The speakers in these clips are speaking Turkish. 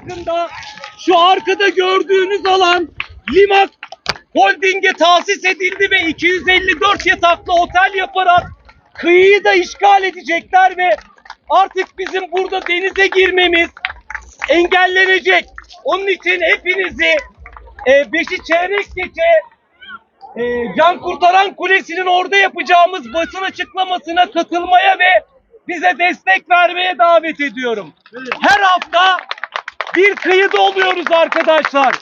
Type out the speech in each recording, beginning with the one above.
yakında şu arkada gördüğünüz alan Limak Holding'e tahsis edildi ve 254 yataklı otel yaparak kıyıyı da işgal edecekler ve artık bizim burada denize girmemiz engellenecek. Onun için hepinizi e, beşi çeyrek geçe e, Can Kurtaran Kulesi'nin orada yapacağımız basın açıklamasına katılmaya ve bize destek vermeye davet ediyorum. Her hafta bir kıyıda oluyoruz arkadaşlar.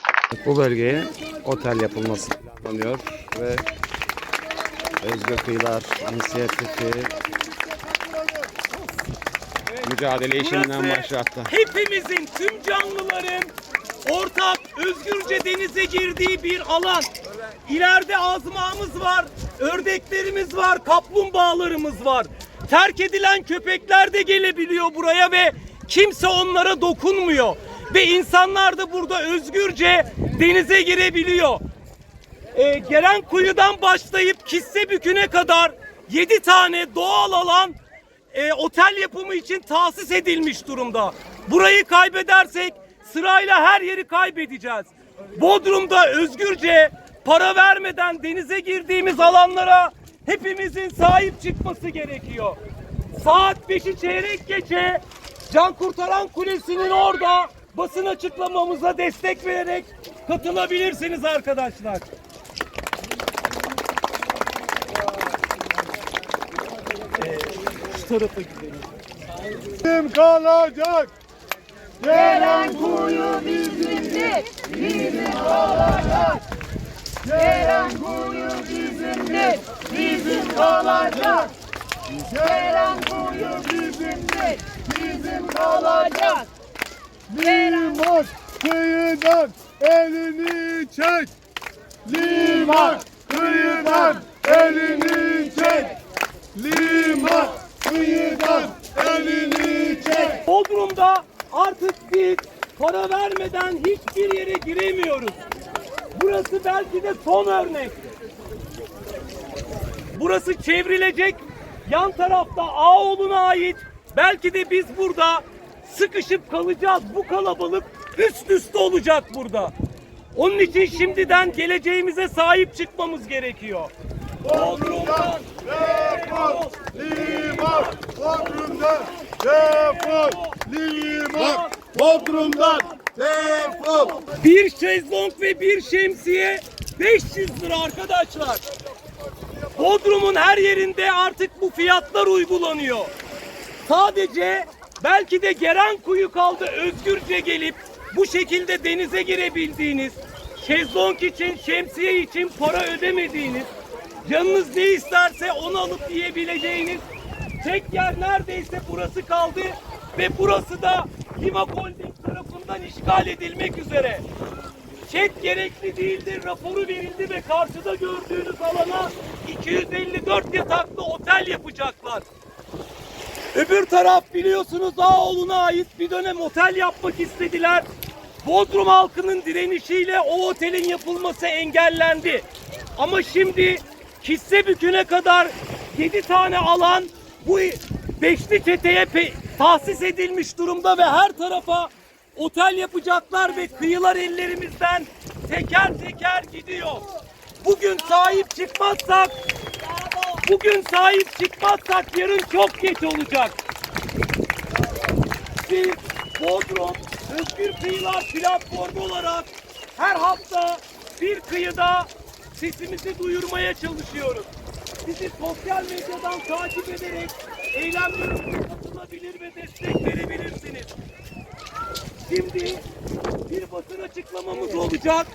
Bu bölgeye otel yapılması planlanıyor ve Özgür Kıyılar İnisiyatifi mücadele işinden başlattı. Hepimizin, tüm canlıların ortak özgürce denize girdiği bir alan. İleride azmağımız var, ördeklerimiz var, kaplumbağalarımız var. Terk edilen köpekler de gelebiliyor buraya ve kimse onlara dokunmuyor. Ve insanlar da burada özgürce denize girebiliyor. Ee, gelen kuyudan başlayıp Kissebükü'ne kadar 7 tane doğal alan e, otel yapımı için tahsis edilmiş durumda. Burayı kaybedersek sırayla her yeri kaybedeceğiz. Bodrum'da özgürce para vermeden denize girdiğimiz alanlara hepimizin sahip çıkması gerekiyor. Saat 5'i çeyrek geçe Can Kurtaran Kulesi'nin orada basın açıklamamıza destek vererek katılabilirsiniz arkadaşlar. Tarafa gidelim. Bizim kalacak. Gelen kuyu bizimdir, bizim kalacak. Gelen kuyu bizimdir, bizim kalacak. Gelen kuyu bizimdir, bizim kalacak. Liman kıyıdan elini çek. Liman kıyıdan elini çek. Liman kıyıdan elini çek. Bodrum'da artık biz para vermeden hiçbir yere giremiyoruz. Burası belki de son örnek. Burası çevrilecek. Yan tarafta Ağoğlu'na ait. Belki de biz burada sıkışıp kalacağız. Bu kalabalık üst üste olacak burada. Onun için şimdiden geleceğimize sahip çıkmamız gerekiyor. Bodrum'dan Defol liman Bodrum'dan defol liman Bodrum'dan defol. Bir şezlong ve bir şemsiye 500 lira arkadaşlar. Bodrum'un her yerinde artık bu fiyatlar uygulanıyor. Sadece belki de geren kuyu kaldı özgürce gelip bu şekilde denize girebildiğiniz, şezlong için, şemsiye için para ödemediğiniz, canınız ne isterse onu alıp yiyebileceğiniz tek yer neredeyse burası kaldı ve burası da Lima Holding tarafından işgal edilmek üzere. Çet gerekli değildir raporu verildi ve karşıda gördüğünüz alana 254 yataklı otel yapacaklar. Öbür taraf biliyorsunuz Ağoğlu'na ait bir dönem otel yapmak istediler. Bodrum halkının direnişiyle o otelin yapılması engellendi. Ama şimdi Kissebükü'ne kadar 7 tane alan bu beşli çeteye tahsis edilmiş durumda ve her tarafa otel yapacaklar ve kıyılar ellerimizden teker teker gidiyor. Bugün sahip çıkmazsak Bugün sahip çıkmazsak yarın çok geç olacak. Biz Bodrum Özgür Kıyılar platformu olarak her hafta bir kıyıda sesimizi duyurmaya çalışıyoruz. Bizi sosyal medyadan takip ederek eylemlerimize katılabilir ve destek verebilirsiniz. Şimdi bir basın açıklamamız olacak.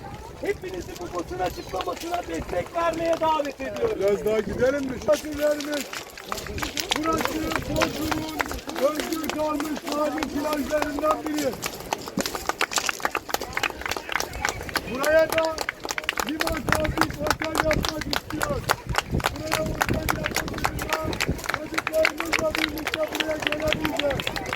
Hepinizi bu basın açıklamasına destek vermeye davet ediyoruz. Biraz daha gidelim mi? Tatillerimiz. Burası Bodrum'un özgür kalmış mavi plajlarından biri. Buraya da liman tabi otel yapmak istiyor. Buraya otel yapmadığında çocuklarımızla birlikte buraya gelebileceğiz.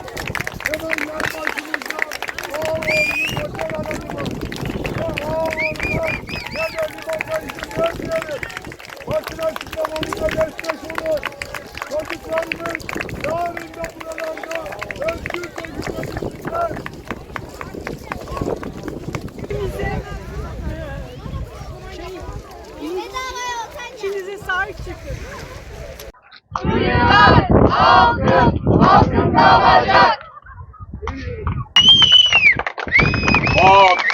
Hayata izin vermeyelim. Vaksinasyon destek olur. Çocuklarımız yarın da buralarda özgür çocuklar İçinize sahip çıkın. Dünya halkın, halkın davacak. Halk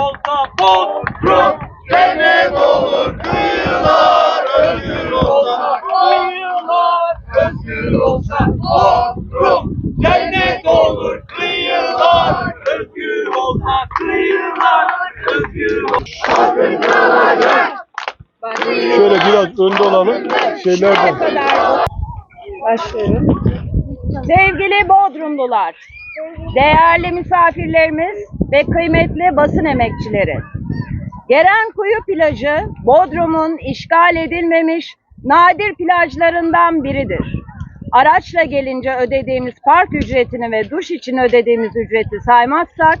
olsa Bodrum cennet olur kıyılar özgür olsa kıyılar özgür olsa Bodrum cennet olur kıyılar özgür olsa kıyılar özgür olsa Şöyle biraz önde olalım. Şeylerden. Başlıyorum. Sevgili Bodrumlular, değerli misafirlerimiz ve kıymetli basın emekçileri. Gerenkuyu plajı Bodrum'un işgal edilmemiş nadir plajlarından biridir. Araçla gelince ödediğimiz park ücretini ve duş için ödediğimiz ücreti saymazsak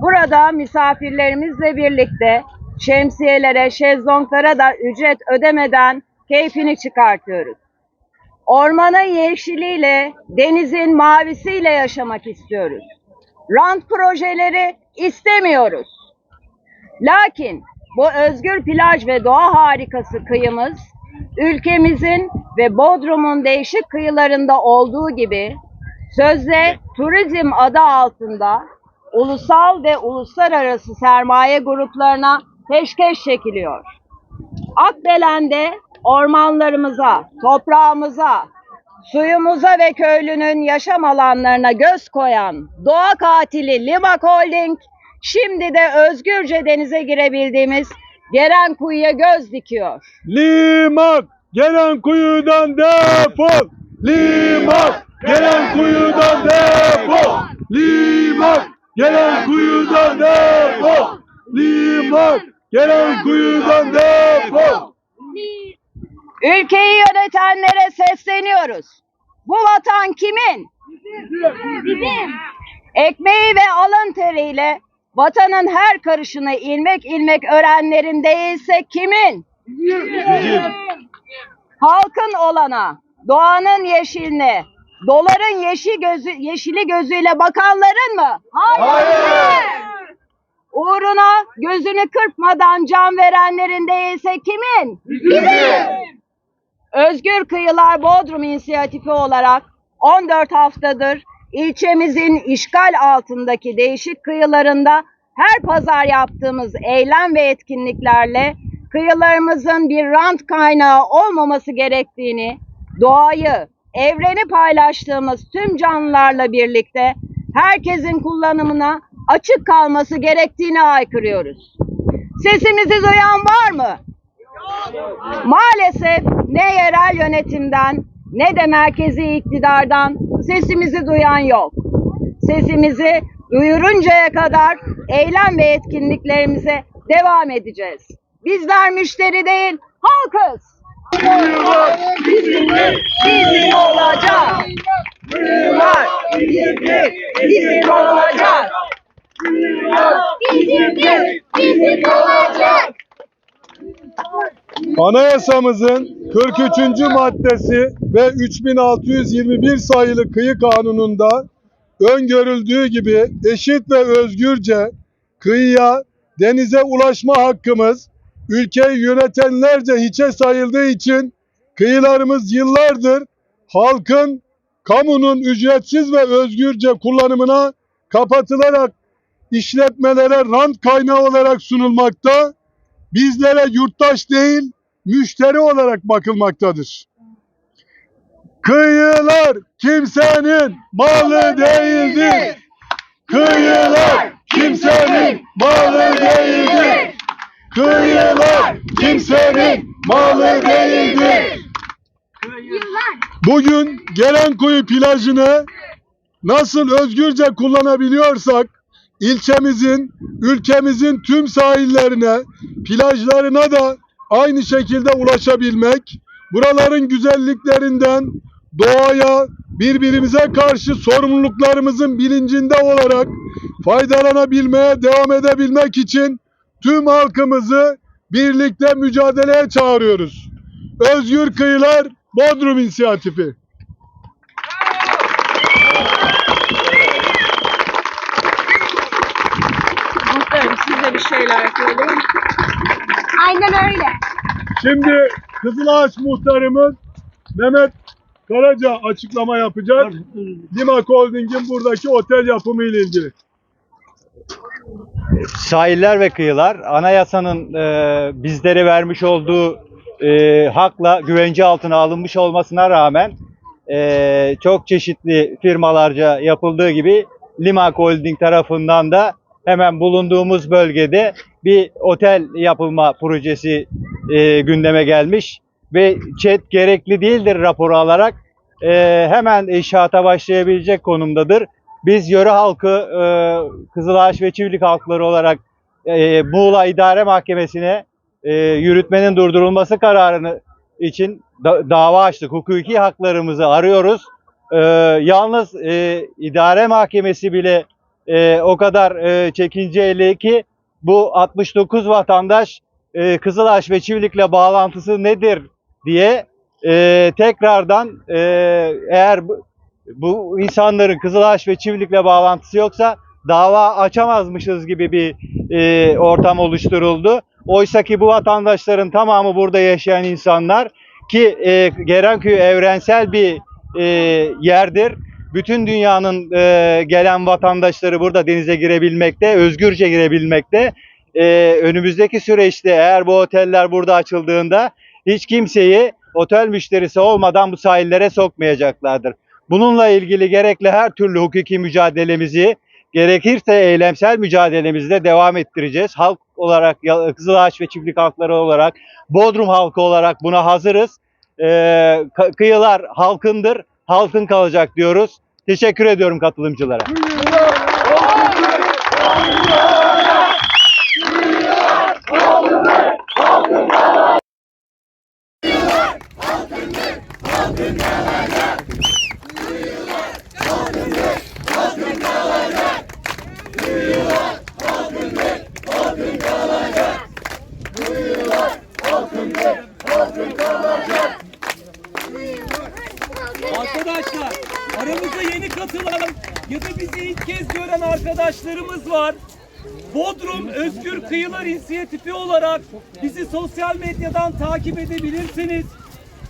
burada misafirlerimizle birlikte şemsiyelere, şezlonglara da ücret ödemeden keyfini çıkartıyoruz. Ormanın yeşiliyle, denizin mavisiyle yaşamak istiyoruz. Rant projeleri istemiyoruz. Lakin bu özgür plaj ve doğa harikası kıyımız, ülkemizin ve Bodrum'un değişik kıyılarında olduğu gibi sözde turizm adı altında ulusal ve uluslararası sermaye gruplarına peşkeş çekiliyor. Akbelen'de ormanlarımıza, toprağımıza, suyumuza ve köylünün yaşam alanlarına göz koyan doğa katili Limak Holding, şimdi de özgürce denize girebildiğimiz Gerenkuyu'ya göz dikiyor. Liman gelen kuyudan defol. Liman gelen kuyudan defol. Liman gelen kuyudan defol. Liman gelen kuyudan defol. Ülkeyi yönetenlere sesleniyoruz. Bu vatan kimin? Bizim. Ekmeği ve alın teriyle vatanın her karışını ilmek ilmek öğrenlerin değilse kimin? Halkın olana, doğanın yeşiline, doların yeşil gözü, yeşili gözüyle bakanların mı? Hayır. Uğruna gözünü kırpmadan can verenlerin değilse kimin? Bizim. Özgür Kıyılar Bodrum İnisiyatifi olarak 14 haftadır ilçemizin işgal altındaki değişik kıyılarında her pazar yaptığımız eylem ve etkinliklerle kıyılarımızın bir rant kaynağı olmaması gerektiğini, doğayı, evreni paylaştığımız tüm canlılarla birlikte herkesin kullanımına açık kalması gerektiğini aykırıyoruz. Sesimizi duyan var mı? Maalesef ne yerel yönetimden ne de merkezi iktidardan sesimizi duyan yok. Sesimizi duyuruncaya kadar eylem ve etkinliklerimize devam edeceğiz. Bizler müşteri değil, halkız. Bizimdir, bizim olacak. Kıyılar bizimdir, bizim olacak. Bizimdir, bizim olacak. Anayasamızın 43. maddesi ve 3621 sayılı kıyı kanununda öngörüldüğü gibi eşit ve özgürce kıyıya, denize ulaşma hakkımız ülkeyi yönetenlerce hiçe sayıldığı için kıyılarımız yıllardır halkın, kamunun ücretsiz ve özgürce kullanımına kapatılarak işletmelere rant kaynağı olarak sunulmakta bizlere yurttaş değil, müşteri olarak bakılmaktadır. Kıyılar kimsenin malı değildir. Kıyılar kimsenin malı değildir. Kıyılar kimsenin malı değildir. Bugün Gelenkuyu plajını nasıl özgürce kullanabiliyorsak ilçemizin, ülkemizin tüm sahillerine, plajlarına da aynı şekilde ulaşabilmek, buraların güzelliklerinden doğaya, birbirimize karşı sorumluluklarımızın bilincinde olarak faydalanabilmeye devam edebilmek için tüm halkımızı birlikte mücadeleye çağırıyoruz. Özgür Kıyılar Bodrum İnisiyatifi. Aynen öyle. Şimdi Kızılağaç muhtarımız Mehmet Karaca açıklama yapacak. Limak Holding'in buradaki otel yapımı ile ilgili. sahiller ve kıyılar anayasanın e, bizlere vermiş olduğu e, hakla güvence altına alınmış olmasına rağmen e, çok çeşitli firmalarca yapıldığı gibi Limak Holding tarafından da hemen bulunduğumuz bölgede bir otel yapılma projesi e, gündeme gelmiş ve ÇED gerekli değildir raporu alarak e, hemen inşaata başlayabilecek konumdadır. Biz yöre halkı e, Kızılağaç ve Çivlik halkları olarak e, Muğla İdare Mahkemesi'ne e, yürütmenin durdurulması kararını için da- dava açtık. Hukuki haklarımızı arıyoruz. E, yalnız e, İdare Mahkemesi bile e, o kadar e, çekinceli ki bu 69 vatandaş e, Kızılaş ve Çivlik'le bağlantısı nedir diye e, tekrardan e, eğer bu, bu insanların Kızılaş ve Çivlik'le bağlantısı yoksa dava açamazmışız gibi bir e, ortam oluşturuldu. Oysa ki bu vatandaşların tamamı burada yaşayan insanlar ki e, Gerenköy evrensel bir e, yerdir. Bütün dünyanın e, gelen vatandaşları burada denize girebilmekte, özgürce girebilmekte. E, önümüzdeki süreçte eğer bu oteller burada açıldığında hiç kimseyi otel müşterisi olmadan bu sahillere sokmayacaklardır. Bununla ilgili gerekli her türlü hukuki mücadelemizi, gerekirse eylemsel mücadelemizi de devam ettireceğiz. Halk olarak, Kızılağaç ve Çiftlik halkları olarak, Bodrum halkı olarak buna hazırız. Ee, kıyılar halkındır, halkın kalacak diyoruz. Teşekkür ediyorum katılımcılara. Arkadaşlar katılan ya da bizi ilk kez gören arkadaşlarımız var. Bodrum Özgür Kıyılar İnisiyatifi olarak bizi sosyal medyadan takip edebilirsiniz.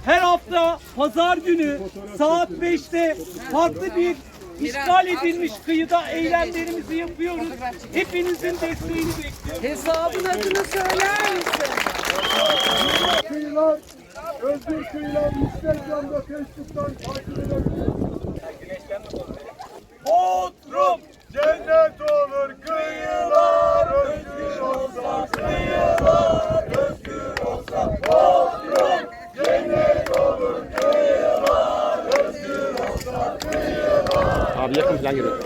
Her hafta pazar günü saat 5'te farklı bir işgal edilmiş kıyıda eylemlerimizi yapıyoruz. Hepinizin desteğini bekliyoruz. Hesabın adını söyler misin? Kıyılar, Özgür Kıyılar Instagram'da, Facebook'tan takip edebilirsiniz. Bodrum. Cennet olur kıyılar, özgür olsa. Kıyılar, özgür olsa. Bodrum. Cennet olur kıyılar, özgür olsa. Kıyılar, Abi yakın plan geliyor.